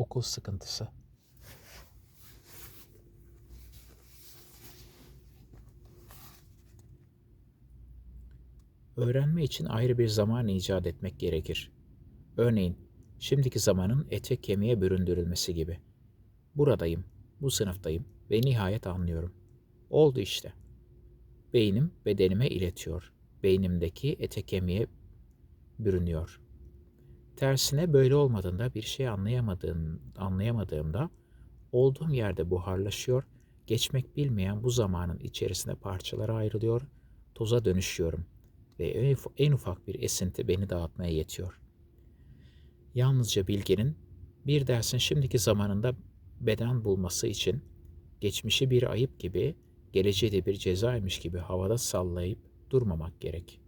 Okul sıkıntısı. Öğrenme için ayrı bir zaman icat etmek gerekir. Örneğin, şimdiki zamanın ete kemiğe büründürülmesi gibi. Buradayım, bu sınıftayım ve nihayet anlıyorum. Oldu işte. Beynim bedenime iletiyor. Beynimdeki ete kemiğe bürünüyor. Tersine böyle olmadığında bir şey anlayamadığım, anlayamadığımda olduğum yerde buharlaşıyor, geçmek bilmeyen bu zamanın içerisinde parçalara ayrılıyor, toza dönüşüyorum ve en uf- en ufak bir esinti beni dağıtmaya yetiyor. Yalnızca bilgenin bir dersin şimdiki zamanında beden bulması için geçmişi bir ayıp gibi, geleceği de bir cezaymış gibi havada sallayıp durmamak gerek.